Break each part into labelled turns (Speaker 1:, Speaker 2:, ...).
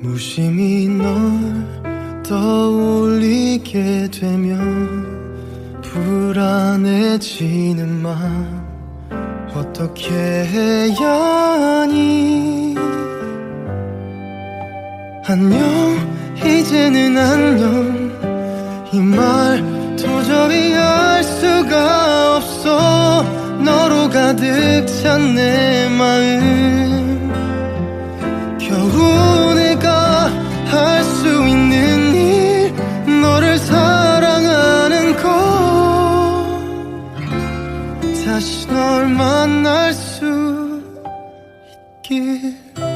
Speaker 1: 무심히 널 떠올리게 되면 불안해지는 맘 어떻게 해야 하니? 안녕 이제는 안녕. 이 말 도저히 알 수가 없어. 너로 가득 찬 내 마음 Yeah.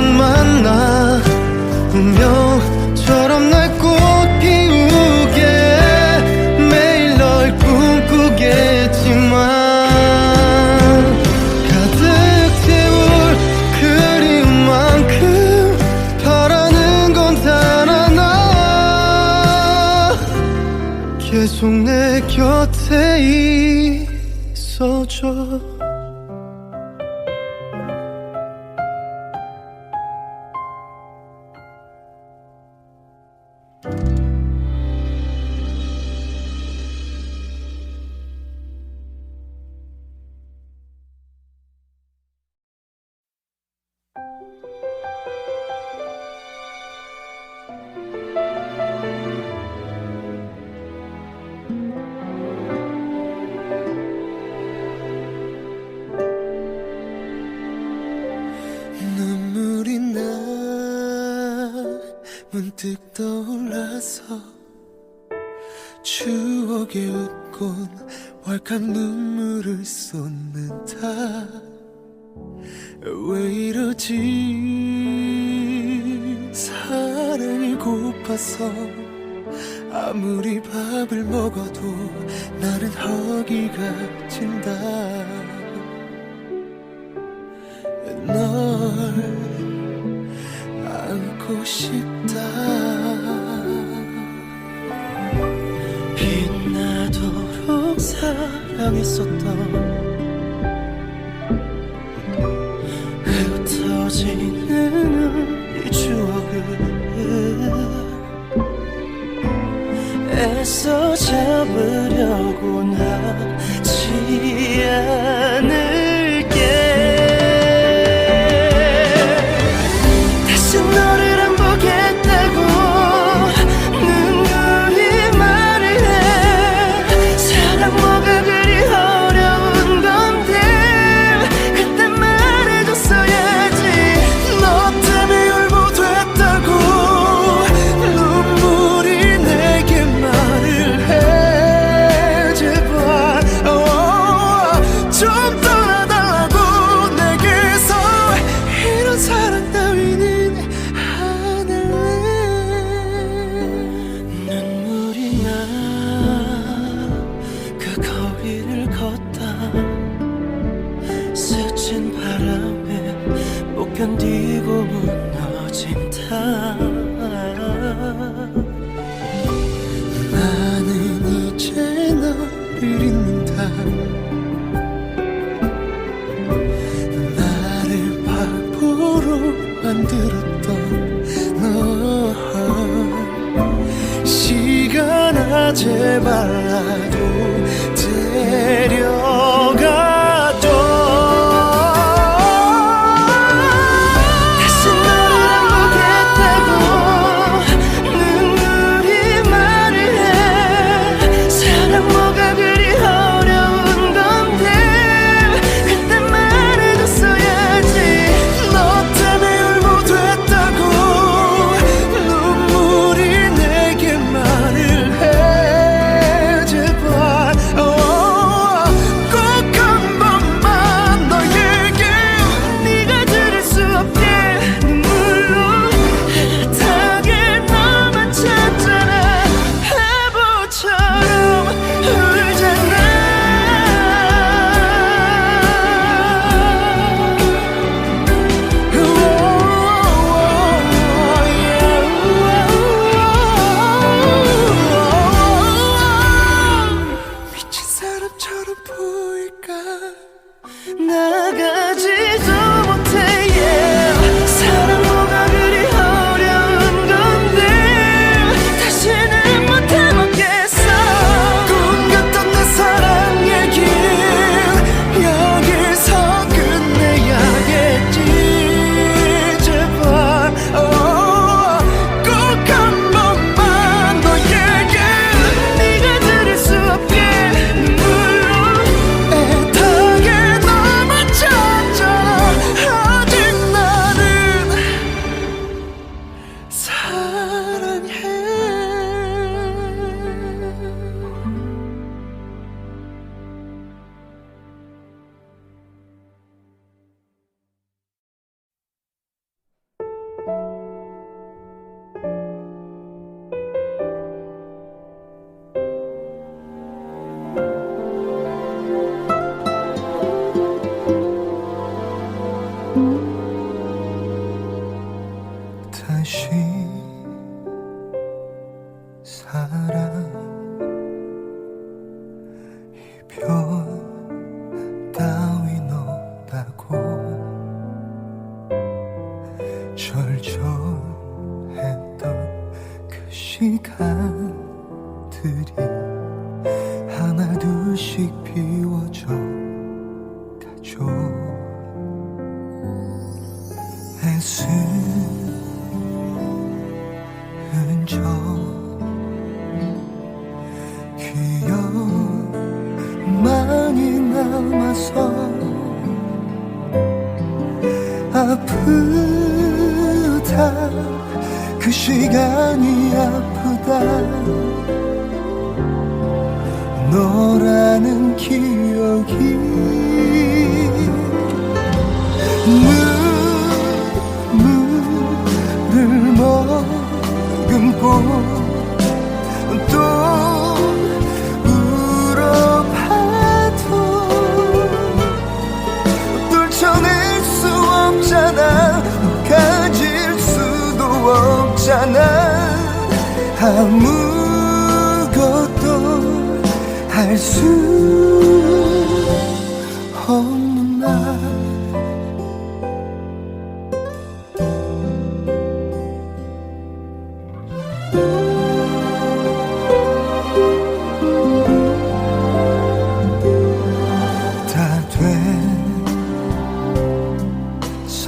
Speaker 1: 스치듯 만나 운명처럼 날 꽃 피우게 매일 널 꿈꾸겠지만 가득 채울 그리움만큼 바라는 건 단 하나. 계속 내 곁에 있어줘 고파서 아무리 밥을 먹어도 나는 허기가 진다. 널 안고 싶다. 빛나도록 사랑했었던 흩어지는 이 추억을 애써 잡으려고는 하지 않을
Speaker 2: 제발 나도 데려. 물을 머금고 또 울어봐도 떨쳐낼 수 없잖아. 가질 수도 없잖아. 아무것도 할 수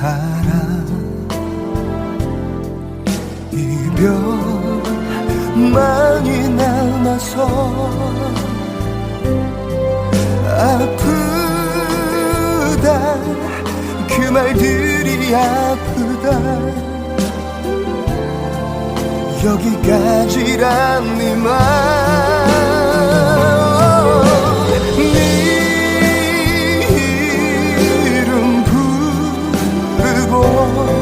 Speaker 2: 사랑 이별만이 남아서 아프다. 그 말들이 아프다. 여기까지란 네맘네 我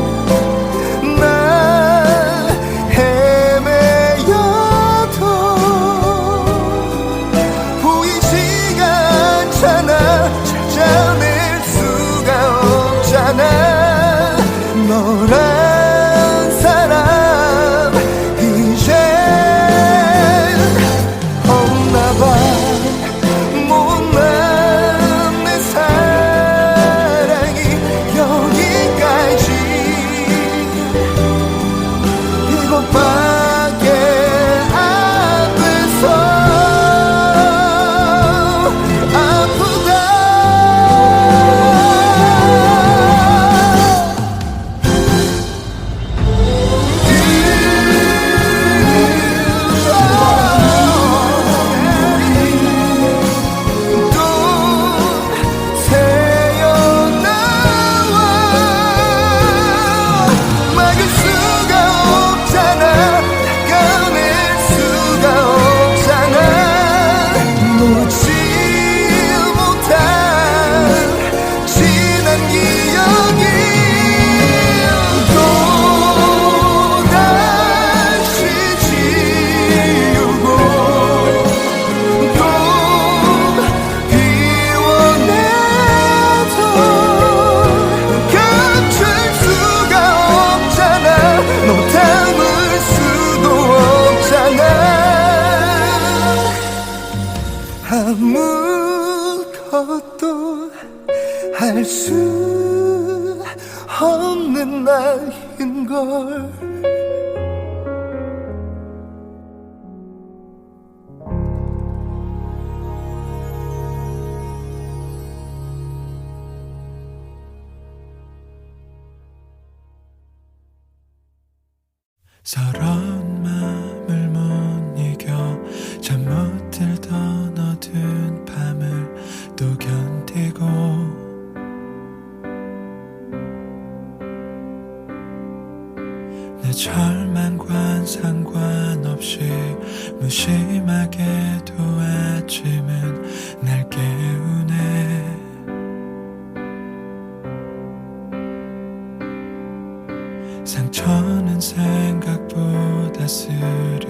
Speaker 2: flower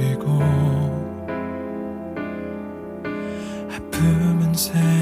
Speaker 2: 쉬고
Speaker 3: 아픔은 새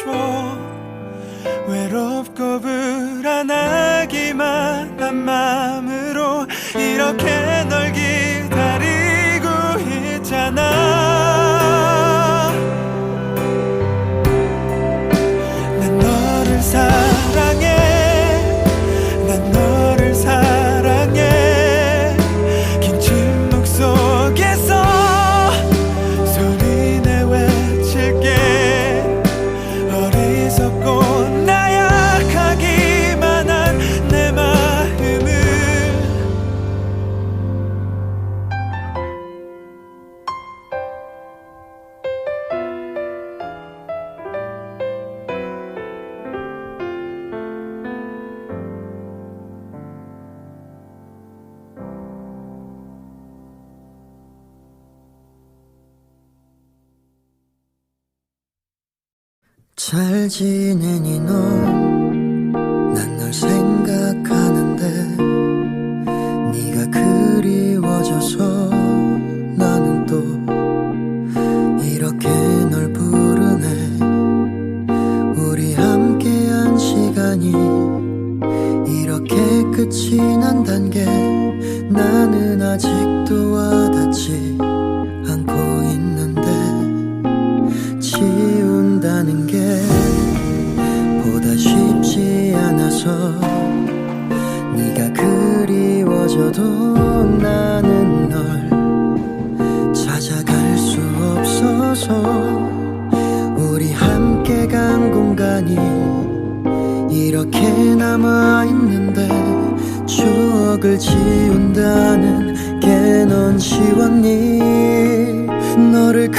Speaker 3: 줘 외롭고 불안하기만 한 마음으로 이렇게 널기
Speaker 2: 잘 지내니 너? 난 널 생각하는데 네가 그리워져서 나는 또 이렇게 널 부르네. 우리 함께한 시간이 이렇게 끝이 난단 게 나는 아직도 와닿지. 없어 네가 그리워져도 나는 널 찾아갈 수 없어서. 우리 함께 간 공간이 이렇게 남아있는데 추억을 지운다는 게 넌 쉬웠니 너를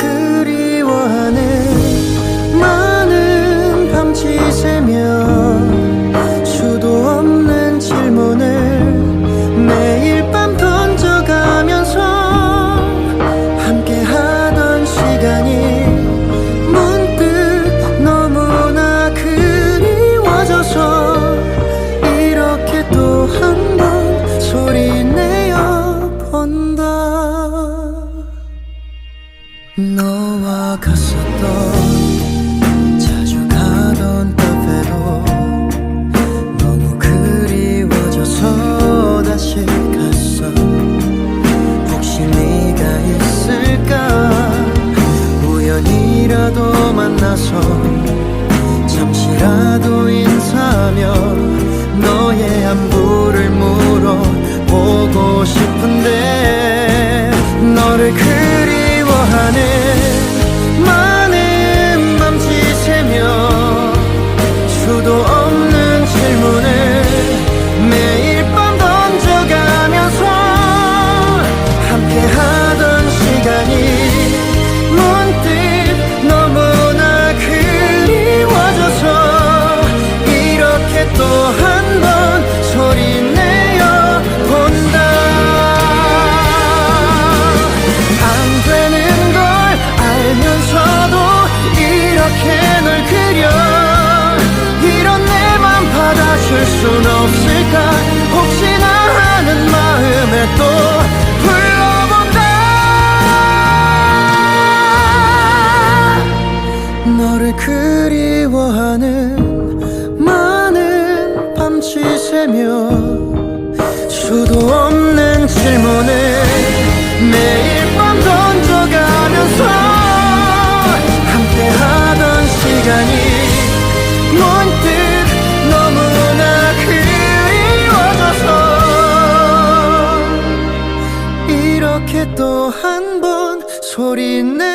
Speaker 2: 소리 내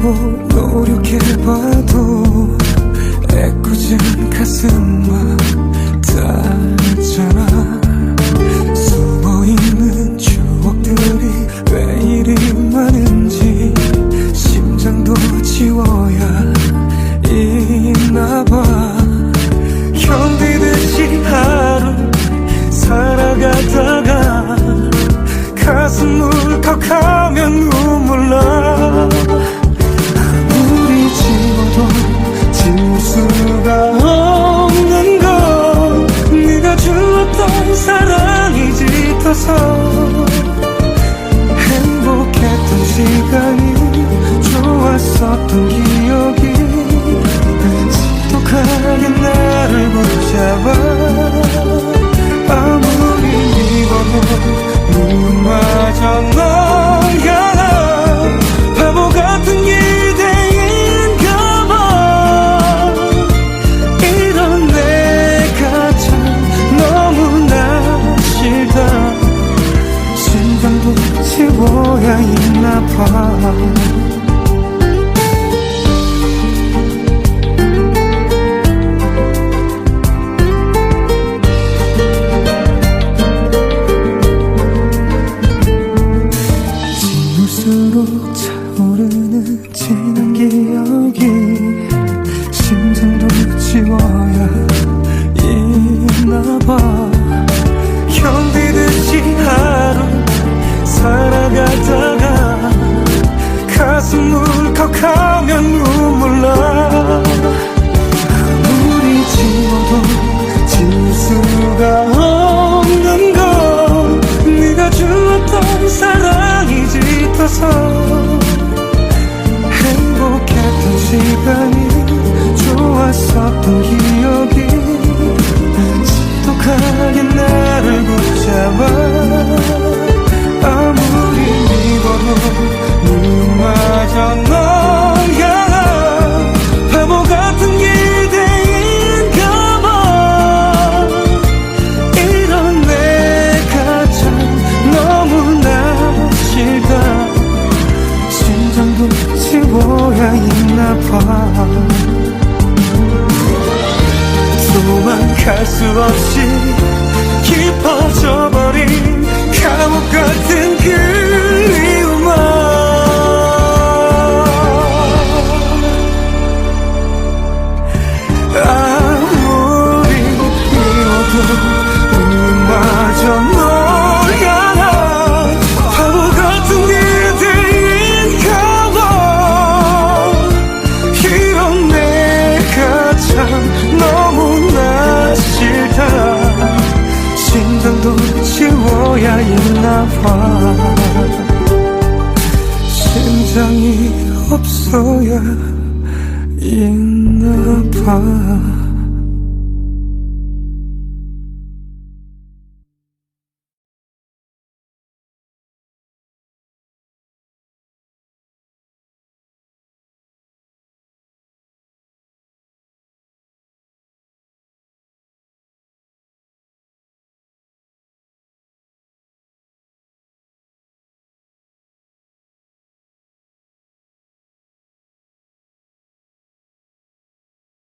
Speaker 2: 하고
Speaker 3: 노력해봐도 애꿎은 가슴만